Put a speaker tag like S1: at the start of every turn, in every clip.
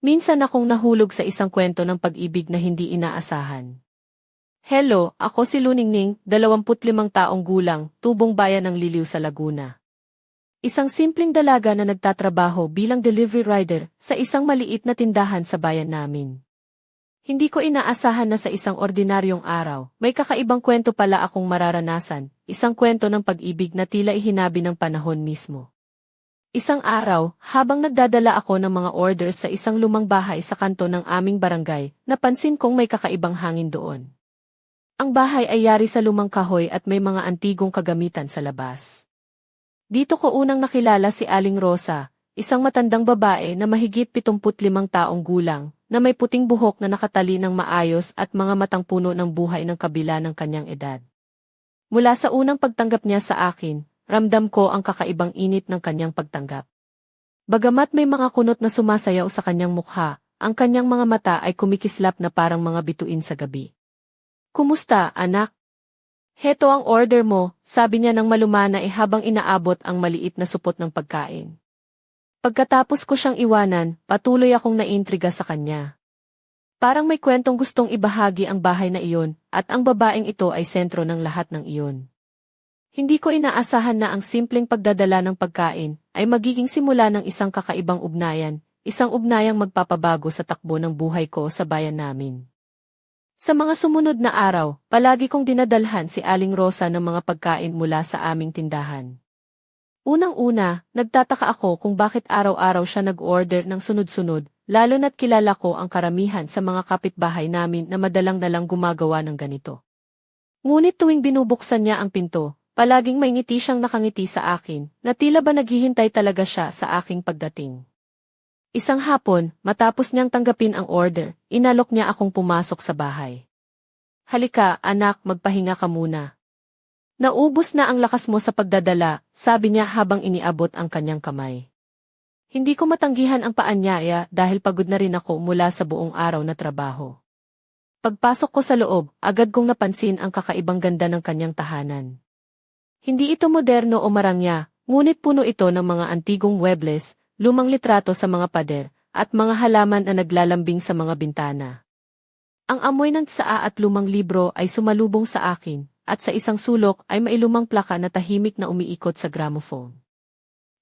S1: Minsan akong nahulog sa isang kwento ng pag-ibig na hindi inaasahan. Hello, ako si Luningning, 25 taong gulang, tubong bayan ng Liliw sa Laguna. Isang simpleng dalaga na nagtatrabaho bilang delivery rider sa isang maliit na tindahan sa bayan namin. Hindi ko inaasahan na sa isang ordinaryong araw, may kakaibang kwento pala akong mararanasan, isang kwento ng pag-ibig na tila ihinabi ng panahon mismo. Isang araw, habang nagdadala ako ng mga orders sa isang lumang bahay sa kanto ng aming barangay, napansin kong may kakaibang hangin doon. Ang bahay ay yari sa lumang kahoy at may mga antigong kagamitan sa labas. Dito ko unang nakilala si Aling Rosa, isang matandang babae na mahigit 75 taong gulang, na may puting buhok na nakatali ng maayos at mga matang puno ng buhay ng kabila ng kanyang edad. Mula sa unang pagtanggap niya sa akin, ramdam ko ang kakaibang init ng kanyang pagtanggap. Bagamat may mga kunot na sumasayaw sa kanyang mukha, ang kanyang mga mata ay kumikislap na parang mga bituin sa gabi. Kumusta, anak? Heto ang order mo, sabi niya ng malumana eh habang inaabot ang maliit na supot ng pagkain. Pagkatapos ko siyang iwanan, patuloy akong naintriga sa kanya. Parang may kwentong gustong ibahagi ang bahay na iyon, at ang babaeng ito ay sentro ng lahat ng iyon. Hindi ko inaasahan na ang simpleng pagdadala ng pagkain ay magiging simula ng isang kakaibang ugnayan, isang ugnayang magpapabago sa takbo ng buhay ko sa bayan namin. Sa mga sumunod na araw, palagi kong dinadalhan si Aling Rosa ng mga pagkain mula sa aming tindahan. Unang-una, nagtataka ako kung bakit araw-araw siya nag-order ng sunod-sunod, lalo na't kilala ko ang karamihan sa mga kapitbahay namin na madalang-dalang gumagawa ng ganito. Ngunit tuwing binubuksan niya ang pinto, palaging may ngiti siyang nakangiti sa akin, na tila ba naghihintay talaga siya sa aking pagdating. Isang hapon, matapos niyang tanggapin ang order, inalok niya akong pumasok sa bahay. Halika, anak, magpahinga ka muna. Naubos na ang lakas mo sa pagdadala, sabi niya habang iniabot ang kanyang kamay. Hindi ko matanggihan ang paanyaya dahil pagod na rin ako mula sa buong araw na trabaho. Pagpasok ko sa loob, agad kong napansin ang kakaibang ganda ng kanyang tahanan. Hindi ito moderno o marangya, ngunit puno ito ng mga antigong webles, lumang litrato sa mga pader, at mga halaman na naglalambing sa mga bintana. Ang amoy ng tsaa at lumang libro ay sumalubong sa akin, at sa isang sulok ay mailumang plaka na tahimik na umiikot sa gramophone.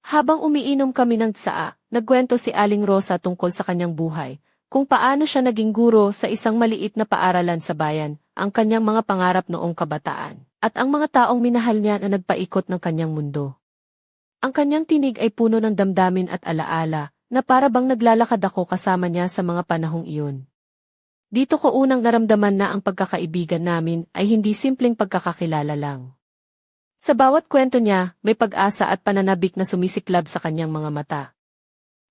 S1: Habang umiinom kami ng tsaa, nagkwento si Aling Rosa tungkol sa kanyang buhay, kung paano siya naging guro sa isang maliit na paaralan sa bayan, ang kanyang mga pangarap noong kabataan, at ang mga taong minahal niya na nagpaikot ng kanyang mundo. Ang kanyang tinig ay puno ng damdamin at alaala, na para bang naglalakad ako kasama niya sa mga panahong iyon. Dito ko unang naramdaman na ang pagkakaibigan namin ay hindi simpleng pagkakakilala lang. Sa bawat kwento niya, may pag-asa at pananabik na sumisiklab sa kanyang mga mata.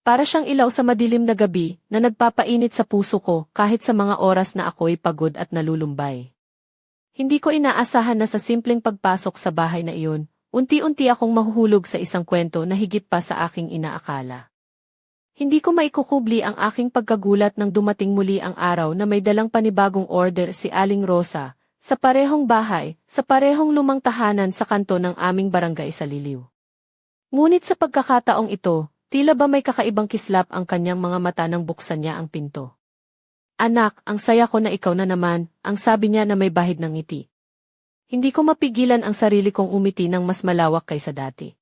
S1: Para siyang ilaw sa madilim na gabi na nagpapainit sa puso ko kahit sa mga oras na ako'y pagod at nalulumbay. Hindi ko inaasahan na sa simpleng pagpasok sa bahay na iyon, unti-unti akong mahuhulog sa isang kwento na higit pa sa aking inaakala. Hindi ko maikukubli ang aking pagkagulat nang dumating muli ang araw na may dalang panibagong order si Aling Rosa, sa parehong bahay, sa parehong lumang tahanan sa kanto ng aming barangay sa Liliw. Ngunit sa pagkakataong ito, tila ba may kakaibang kislap ang kanyang mga mata nang buksan niya ang pinto. Anak, ang saya ko na ikaw na naman, ang sabi niya na may bahid ng ngiti. Hindi ko mapigilan ang sarili kong umiti ng mas malawak kaysa dati.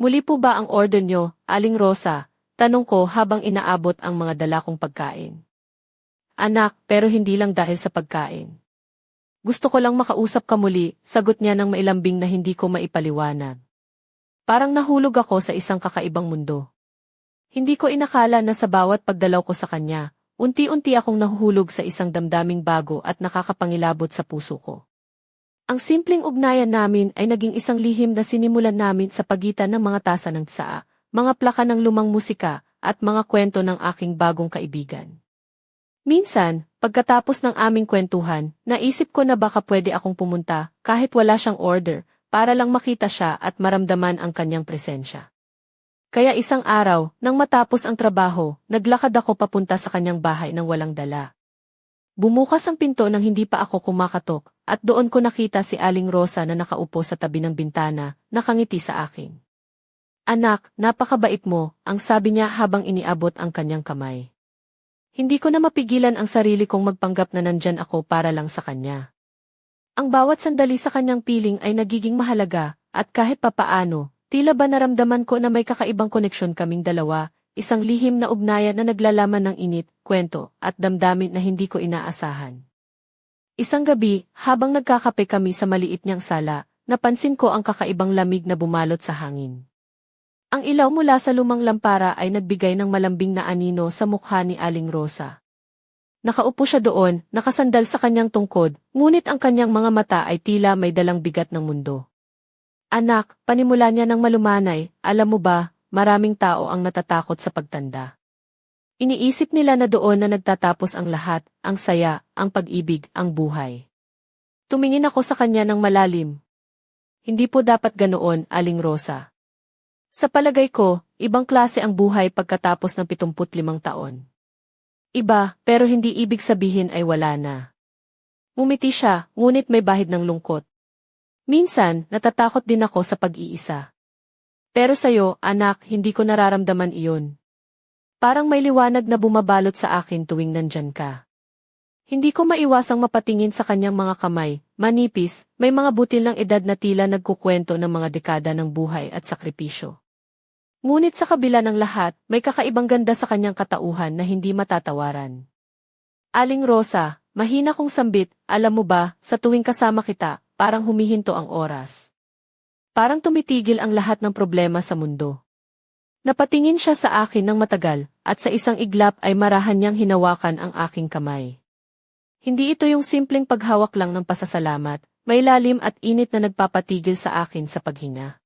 S1: Muli po ba ang order niyo, Aling Rosa, Tanong ko habang inaabot ang mga dala kong pagkain. Anak, pero hindi lang dahil sa pagkain. Gusto ko lang makausap ka muli, sagot niya ng mailambing na hindi ko maipaliwanag. Parang nahulog ako sa isang kakaibang mundo. Hindi ko inakala na sa bawat pagdalaw ko sa kanya, unti-unti akong nahuhulog sa isang damdaming bago at nakakapangilabot sa puso ko. Ang simpleng ugnayan namin ay naging isang lihim na sinimulan namin sa pagitan ng mga tasa ng tsaa, mga plaka ng lumang musika, at mga kwento ng aking bagong kaibigan. Minsan, pagkatapos ng aming kwentuhan, naisip ko na baka pwede akong pumunta, kahit wala siyang order, para lang makita siya at maramdaman ang kanyang presensya. Kaya isang araw, nang matapos ang trabaho, naglakad ako papunta sa kanyang bahay nang walang dala. Bumukas ang pinto nang hindi pa ako kumakatok, at doon ko nakita si Aling Rosa na nakaupo sa tabi ng bintana, nakangiti sa akin. Anak, napakabait mo, ang sabi niya habang iniabot ang kanyang kamay. Hindi ko na mapigilan ang sarili kong magpanggap na nandyan ako para lang sa kanya. Ang bawat sandali sa kanyang piling ay nagiging mahalaga, at kahit papaano, tila ba naramdaman ko na may kakaibang koneksyon kaming dalawa, isang lihim na ugnayan na naglalaman ng init, kwento, at damdamin na hindi ko inaasahan. Isang gabi, habang nagkakape kami sa maliit niyang sala, napansin ko ang kakaibang lamig na bumalot sa hangin. Ang ilaw mula sa lumang lampara ay nagbigay ng malambing na anino sa mukha ni Aling Rosa. Nakaupo siya doon, nakasandal sa kanyang tungkod, ngunit ang kanyang mga mata ay tila may dalang bigat ng mundo. Anak, panimula niya ng malumanay, alam mo ba, maraming tao ang natatakot sa pagtanda. Iniisip nila na doon na nagtatapos ang lahat, ang saya, ang pag-ibig, ang buhay. Tumingin ako sa kanya ng malalim. Hindi po dapat ganoon, Aling Rosa. Sa palagay ko, ibang klase ang buhay pagkatapos ng 75 taon. Iba, pero hindi ibig sabihin ay wala na. Mumiti siya, ngunit may bahid ng lungkot. Minsan, natatakot din ako sa pag-iisa. Pero sa'yo, anak, hindi ko nararamdaman iyon. Parang may liwanag na bumabalot sa akin tuwing nandyan ka. Hindi ko maiwasang mapatingin sa kanyang mga kamay, manipis, may mga butil ng edad na tila nagkukwento ng mga dekada ng buhay at sakripisyo. Ngunit sa kabila ng lahat, may kakaibang ganda sa kanyang katauhan na hindi matatawaran. Aling Rosa, mahina kong sambit, alam mo ba, sa tuwing kasama kita, parang humihinto ang oras. Parang tumitigil ang lahat ng problema sa mundo. Napatingin siya sa akin ng matagal, at sa isang iglap ay marahan niyang hinawakan ang aking kamay. Hindi ito yung simpleng paghawak lang ng pasasalamat, may lalim at init na nagpapatigil sa akin sa paghinga.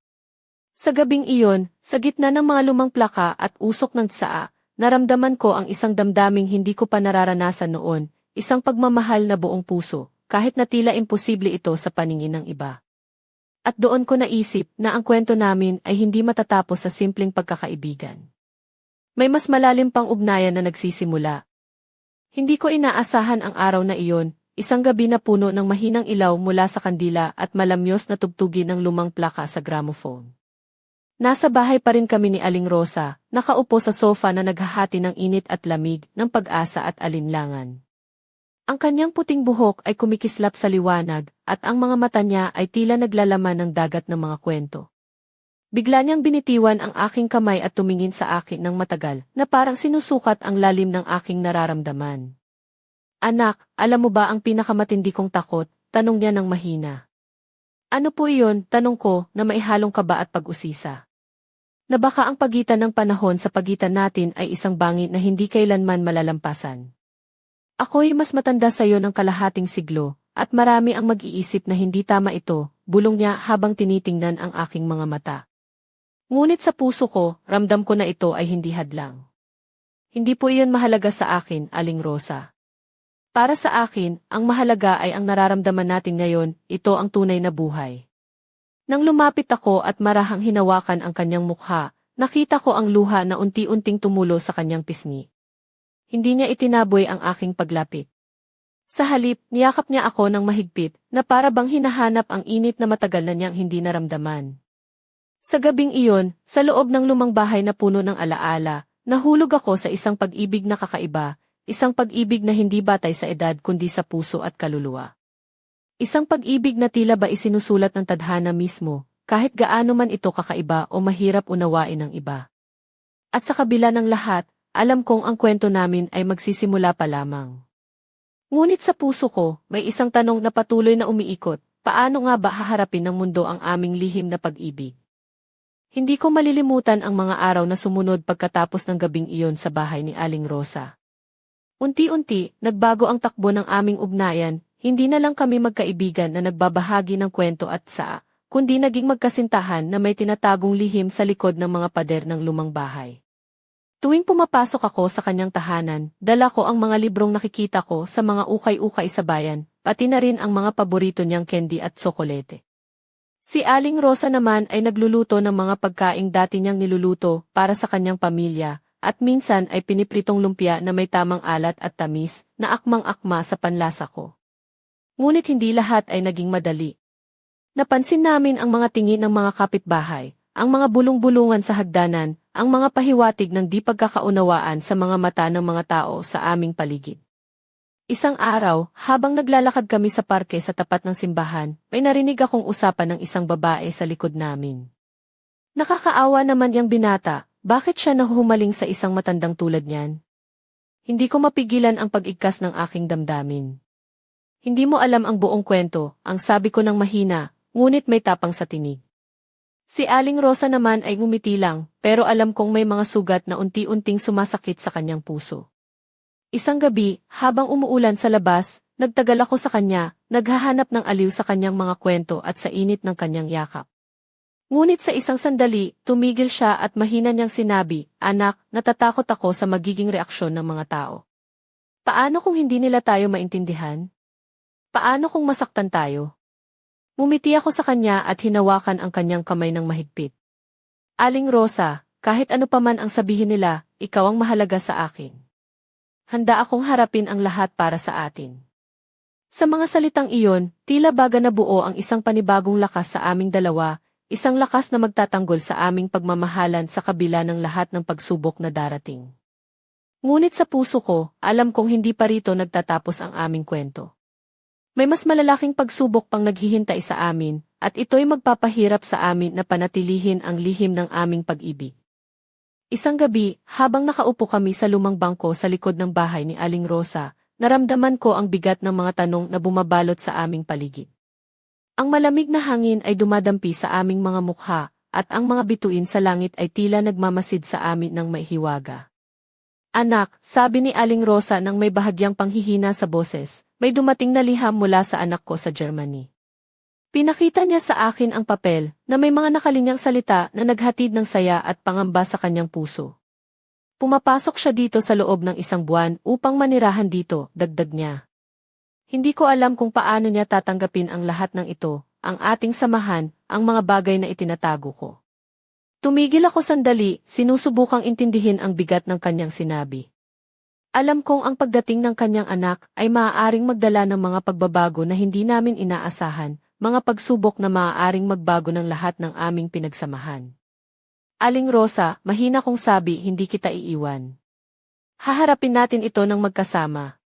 S1: Sa gabing iyon, sa gitna ng mga lumang plaka at usok ng tsaa, naramdaman ko ang isang damdaming hindi ko pa nararanasan noon, isang pagmamahal na buong puso, kahit na tila imposible ito sa paningin ng iba. At doon ko naisip na ang kwento namin ay hindi matatapos sa simpleng pagkakaibigan. May mas malalim pang ugnayan na nagsisimula. Hindi ko inaasahan ang araw na iyon, isang gabi na puno ng mahinang ilaw mula sa kandila at malamyos na tugtugin ng lumang plaka sa gramophone. Nasa bahay pa rin kami ni Aling Rosa, nakaupo sa sofa na naghahati ng init at lamig ng pag-asa at alinlangan. Ang kanyang puting buhok ay kumikislap sa liwanag, at ang mga mata niya ay tila naglalaman ng dagat ng mga kwento. Bigla niyang binitiwan ang aking kamay at tumingin sa akin ng matagal, na parang sinusukat ang lalim ng aking nararamdaman. Anak, alam mo ba ang pinakamatindi kong takot? Tanong niya ng mahina. Ano po iyon, tanong ko, na maihalong kaba at pag-usisa. Na baka ang pagitan ng panahon sa pagitan natin ay isang bangit na hindi kailanman malalampasan. Ako'y mas matanda sa iyo ng kalahating siglo, at marami ang mag-iisip na hindi tama ito, bulong niya habang tinitingnan ang aking mga mata. Ngunit sa puso ko, ramdam ko na ito ay hindi hadlang. Hindi po iyon mahalaga sa akin, Aling Rosa. Para sa akin, ang mahalaga ay ang nararamdaman natin ngayon, ito ang tunay na buhay. Nang lumapit ako at marahang hinawakan ang kanyang mukha, nakita ko ang luha na unti-unting tumulo sa kanyang pisngi. Hindi niya itinaboy ang aking paglapit. Sa halip, niyakap niya ako ng mahigpit, na para bang hinahanap ang init na matagal na niyang hindi naramdaman. Sa gabing iyon, sa loob ng lumang bahay na puno ng alaala, nahulog ako sa isang pag-ibig na kakaiba, Isang pag-ibig na hindi batay sa edad kundi sa puso at kaluluwa. Isang pag-ibig na tila ba isinusulat ng tadhana mismo, kahit gaano man ito kakaiba o mahirap unawain ng iba. At sa kabila ng lahat, alam kong ang kwento namin ay magsisimula pa lamang. Ngunit sa puso ko, may isang tanong na patuloy na umiikot, paano nga ba haharapin ng mundo ang aming lihim na pag-ibig? Hindi ko malilimutan ang mga araw na sumunod pagkatapos ng gabing iyon sa bahay ni Aling Rosa. Unti-unti, nagbago ang takbo ng aming ugnayan, hindi na lang kami magkaibigan na nagbabahagi ng kwento at saa, kundi naging magkasintahan na may tinatagong lihim sa likod ng mga pader ng lumang bahay. Tuwing pumapasok ako sa kanyang tahanan, dala ko ang mga librong nakikita ko sa mga ukay-ukay sa bayan, pati na rin ang mga paborito niyang candy at sokolete. Si Aling Rosa naman ay nagluluto ng mga pagkaing dati niyang niluluto para sa kanyang pamilya, at minsan ay pinipritong lumpia na may tamang alat at tamis na akmang-akma sa panlasa ko. Ngunit hindi lahat ay naging madali. Napansin namin ang mga tingin ng mga kapitbahay, ang mga bulong-bulungan sa hagdanan, ang mga pahiwatig ng di pagkakaunawaan sa mga mata ng mga tao sa aming paligid. Isang araw, habang naglalakad kami sa parke sa tapat ng simbahan, may narinig akong usapan ng isang babae sa likod namin. Nakakaawa naman yung binata, bakit siya nahuhumaling sa isang matandang tulad niyan? Hindi ko mapigilan ang pag-igkas ng aking damdamin. Hindi mo alam ang buong kwento, ang sabi ko ng mahina, ngunit may tapang sa tinig. Si Aling Rosa naman ay ngumiti lang, pero alam kong may mga sugat na unti-unting sumasakit sa kanyang puso. Isang gabi, habang umuulan sa labas, nagtagal ako sa kanya, naghahanap ng aliw sa kanyang mga kwento at sa init ng kanyang yakap. Ngunit sa isang sandali, tumigil siya at mahina niyang sinabi, Anak, natatakot ako sa magiging reaksyon ng mga tao. Paano kung hindi nila tayo maintindihan? Paano kung masaktan tayo? Mumiti ako sa kanya at hinawakan ang kanyang kamay ng mahigpit. Aling Rosa, kahit ano pa man ang sabihin nila, ikaw ang mahalaga sa akin. Handa akong harapin ang lahat para sa atin. Sa mga salitang iyon, tila baga na buo ang isang panibagong lakas sa aming dalawa, isang lakas na magtatanggol sa aming pagmamahalan sa kabila ng lahat ng pagsubok na darating. Ngunit sa puso ko, alam kong hindi pa rito nagtatapos ang aming kwento. May mas malalaking pagsubok pang naghihintay sa amin, at ito'y magpapahirap sa amin na panatilihin ang lihim ng aming pag-ibig. Isang gabi, habang nakaupo kami sa lumang bangko sa likod ng bahay ni Aling Rosa, naramdaman ko ang bigat ng mga tanong na bumabalot sa aming paligid. Ang malamig na hangin ay dumadampi sa aming mga mukha, at ang mga bituin sa langit ay tila nagmamasid sa amin ng maihiwaga. Anak, sabi ni Aling Rosa nang may bahagyang panghihina sa boses, may dumating na liham mula sa anak ko sa Germany. Pinakita niya sa akin ang papel na may mga nakalinyang salita na naghatid ng saya at pangamba sa kanyang puso. Pumapasok siya dito sa loob ng isang buwan upang manirahan dito, dagdag niya. Hindi ko alam kung paano niya tatanggapin ang lahat ng ito, ang ating samahan, ang mga bagay na itinatago ko. Tumigil ako sandali, sinusubukang intindihin ang bigat ng kanyang sinabi. Alam kong ang pagdating ng kanyang anak ay maaaring magdala ng mga pagbabago na hindi namin inaasahan, mga pagsubok na maaaring magbago ng lahat ng aming pinagsamahan. Aling Rosa, mahina kong sabi hindi kita iiwan. Haharapin natin ito ng magkasama.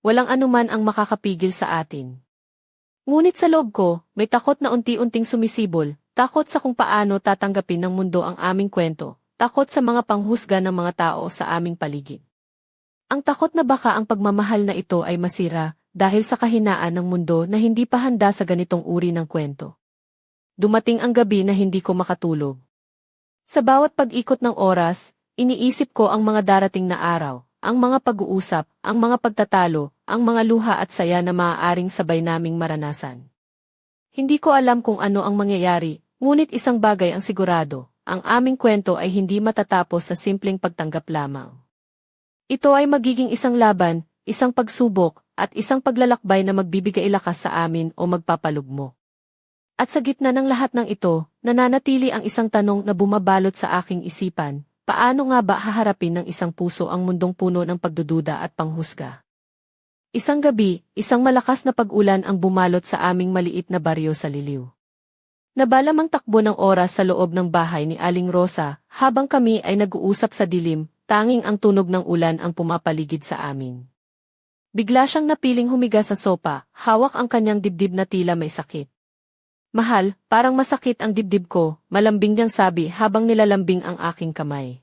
S1: Walang anuman ang makakapigil sa atin. Ngunit sa loob ko, may takot na unti-unting sumisibol, takot sa kung paano tatanggapin ng mundo ang aming kwento, takot sa mga panghusga ng mga tao sa aming paligid. Ang takot na baka ang pagmamahal na ito ay masira dahil sa kahinaan ng mundo na hindi pa handa sa ganitong uri ng kwento. Dumating ang gabi na hindi ko makatulog. Sa bawat pag-ikot ng oras, iniisip ko ang mga darating na araw, ang mga pag-uusap, ang mga pagtatalo, ang mga luha at saya na maaaring sabay naming maranasan. Hindi ko alam kung ano ang mangyayari, ngunit isang bagay ang sigurado, ang aming kwento ay hindi matatapos sa simpleng pagtanggap lamang. Ito ay magiging isang laban, isang pagsubok, at isang paglalakbay na magbibigay lakas sa amin o magpapalugmo. At sa gitna ng lahat ng ito, nananatili ang isang tanong na bumabalot sa aking isipan, paano nga ba haharapin ng isang puso ang mundong puno ng pagdududa at panghusga? Isang gabi, isang malakas na pag-ulan ang bumalot sa aming maliit na baryo sa Liliw. Nabalamang takbo ng oras sa loob ng bahay ni Aling Rosa habang kami ay nag-uusap sa dilim, tanging ang tunog ng ulan ang pumapaligid sa amin. Bigla siyang napiling humiga sa sopa, hawak ang kanyang dibdib na tila may sakit. Mahal, parang masakit ang dibdib ko, malambing niyang sabi habang nilalambing ang aking kamay.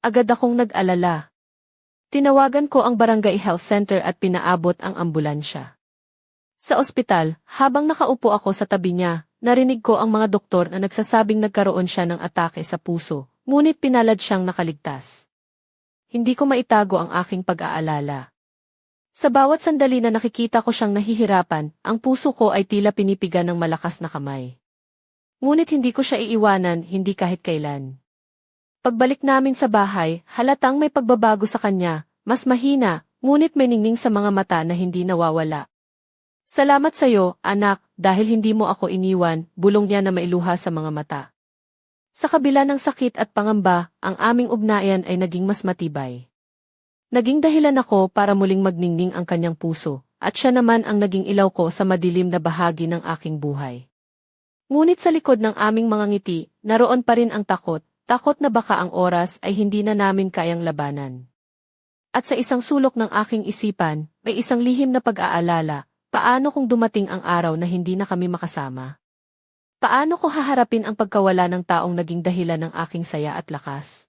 S1: Agad akong nag-alala. Tinawagan ko ang Barangay Health Center at pinaabot ang ambulansya. Sa ospital, habang nakaupo ako sa tabi niya, narinig ko ang mga doktor na nagsasabing nagkaroon siya ng atake sa puso, ngunit pinalad siyang nakaligtas. Hindi ko maitago ang aking pag-aalala. Sa bawat sandali na nakikita ko siyang nahihirapan, ang puso ko ay tila pinipigan ng malakas na kamay. Ngunit hindi ko siya iiwanan, hindi kahit kailan. Pagbalik namin sa bahay, halatang may pagbabago sa kanya, mas mahina, ngunit may ningning sa mga mata na hindi nawawala. Salamat sa iyo, anak, dahil hindi mo ako iniwan, bulong niya na mailuha sa mga mata. Sa kabila ng sakit at pangamba, ang aming ugnayan ay naging mas matibay. Naging dahilan ako para muling magningning ang kanyang puso, at siya naman ang naging ilaw ko sa madilim na bahagi ng aking buhay. Ngunit sa likod ng aming mga ngiti, naroon pa rin ang takot, takot na baka ang oras ay hindi na namin kayang labanan. At sa isang sulok ng aking isipan, may isang lihim na pag-aalala, paano kung dumating ang araw na hindi na kami makasama? Paano ko haharapin ang pagkawala ng taong naging dahilan ng aking saya at lakas?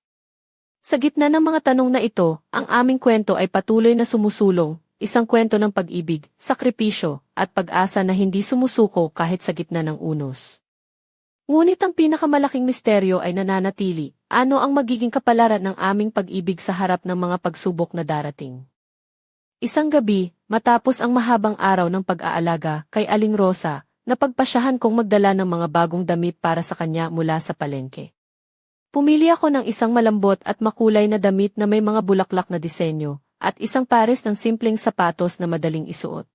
S1: Sa gitna ng mga tanong na ito, ang aming kwento ay patuloy na sumusulong, isang kwento ng pag-ibig, sakripisyo, at pag-asa na hindi sumusuko kahit sa gitna ng unos. Ngunit ang pinakamalaking misteryo ay nananatili, ano ang magiging kapalaran ng aming pag-ibig sa harap ng mga pagsubok na darating. Isang gabi, matapos ang mahabang araw ng pag-aalaga kay Aling Rosa, napagpasyahan kong magdala ng mga bagong damit para sa kanya mula sa palengke. Pumili ako ng isang malambot at makulay na damit na may mga bulaklak na disenyo, at isang pares ng simpleng sapatos na madaling isuot.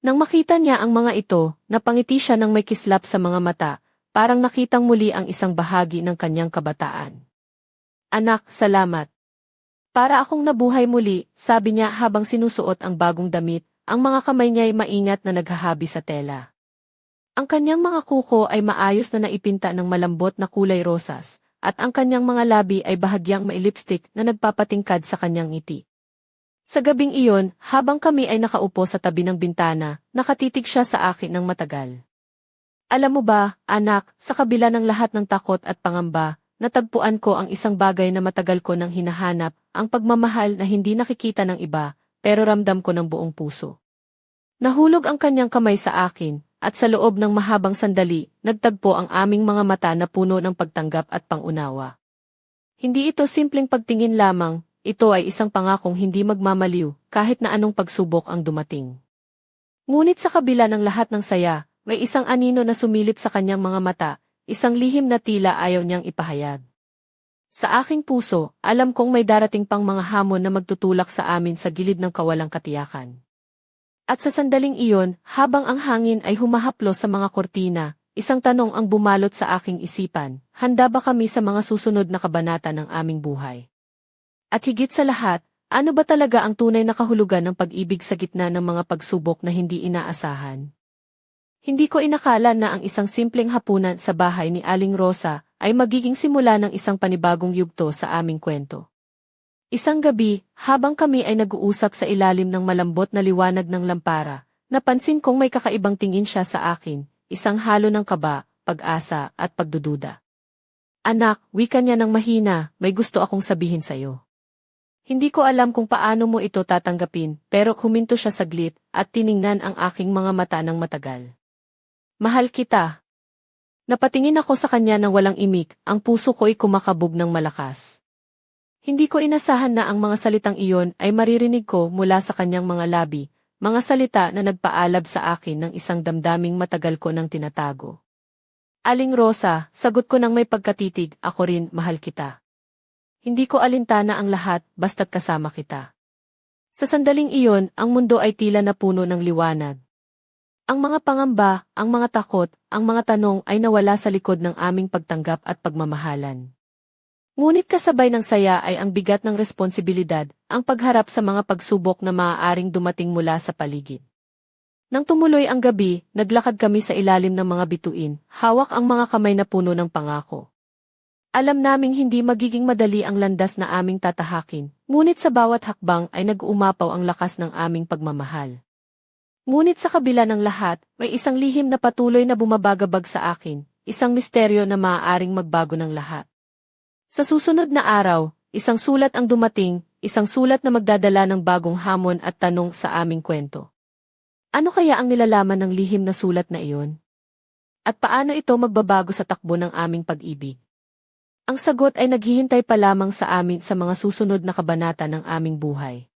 S1: Nang makita niya ang mga ito, napangiti siya ng may kislap sa mga mata, parang nakitang muli ang isang bahagi ng kanyang kabataan. Anak, salamat. Para akong nabuhay muli, sabi niya habang sinusuot ang bagong damit, ang mga kamay niya ay maingat na naghahabi sa tela. Ang kanyang mga kuko ay maayos na naipinta ng malambot na kulay rosas, at ang kanyang mga labi ay bahagyang may lipstick na nagpapatingkad sa kanyang ngiti. Sa gabing iyon, habang kami ay nakaupo sa tabi ng bintana, nakatitig siya sa akin ng matagal. Alam mo ba, anak, sa kabila ng lahat ng takot at pangamba, natagpuan ko ang isang bagay na matagal ko nang hinahanap, ang pagmamahal na hindi nakikita ng iba, pero ramdam ko ng buong puso. Nahulog ang kanyang kamay sa akin, at sa loob ng mahabang sandali, nagtagpo ang aming mga mata na puno ng pagtanggap at pangunawa. Hindi ito simpleng pagtingin lamang, ito ay isang pangakong hindi magmamaliw, kahit na anong pagsubok ang dumating. Ngunit sa kabila ng lahat ng saya, may isang anino na sumilip sa kanyang mga mata, isang lihim na tila ayaw niyang ipahayag. Sa aking puso, alam kong may darating pang mga hamon na magtutulak sa amin sa gilid ng kawalang katiyakan. At sa sandaling iyon, habang ang hangin ay humahaplo sa mga kortina, isang tanong ang bumalot sa aking isipan, handa ba kami sa mga susunod na kabanata ng aming buhay? At higit sa lahat, ano ba talaga ang tunay na kahulugan ng pag-ibig sa gitna ng mga pagsubok na hindi inaasahan? Hindi ko inakala na ang isang simpleng hapunan sa bahay ni Aling Rosa ay magiging simula ng isang panibagong yugto sa aming kwento. Isang gabi, habang kami ay nag-uusap sa ilalim ng malambot na liwanag ng lampara, napansin kong may kakaibang tingin siya sa akin, isang halo ng kaba, pag-asa, at pagdududa. Anak, wika niya ng mahina, may gusto akong sabihin sa'yo. Hindi ko alam kung paano mo ito tatanggapin, pero huminto siya saglit, at tiningnan ang aking mga mata ng matagal. Mahal kita. Napatingin ako sa kanya ng walang imik, ang puso ko'y kumakabog ng malakas. Hindi ko inasahan na ang mga salitang iyon ay maririnig ko mula sa kanyang mga labi, mga salita na nagpaalab sa akin ng isang damdaming matagal ko nang tinatago. Aling Rosa, sagot ko ng may pagkatitig, ako rin, mahal kita. Hindi ko alintana ang lahat, basta't kasama kita. Sa sandaling iyon, ang mundo ay tila na puno ng liwanag. Ang mga pangamba, ang mga takot, ang mga tanong ay nawala sa likod ng aming pagtanggap at pagmamahalan. Ngunit kasabay ng saya ay ang bigat ng responsibilidad, ang pagharap sa mga pagsubok na maaaring dumating mula sa paligid. Nang tumuloy ang gabi, naglakad kami sa ilalim ng mga bituin, hawak ang mga kamay na puno ng pangako. Alam naming hindi magiging madali ang landas na aming tatahakin, ngunit sa bawat hakbang ay nag-uumapaw ang lakas ng aming pagmamahal. Ngunit sa kabila ng lahat, may isang lihim na patuloy na bumabagabag sa akin, isang misteryo na maaaring magbago ng lahat. Sa susunod na araw, isang sulat ang dumating, isang sulat na magdadala ng bagong hamon at tanong sa aming kwento. Ano kaya ang nilalaman ng lihim na sulat na iyon? At paano ito magbabago sa takbo ng aming pag-ibig? Ang sagot ay naghihintay pa lamang sa amin sa mga susunod na kabanata ng aming buhay.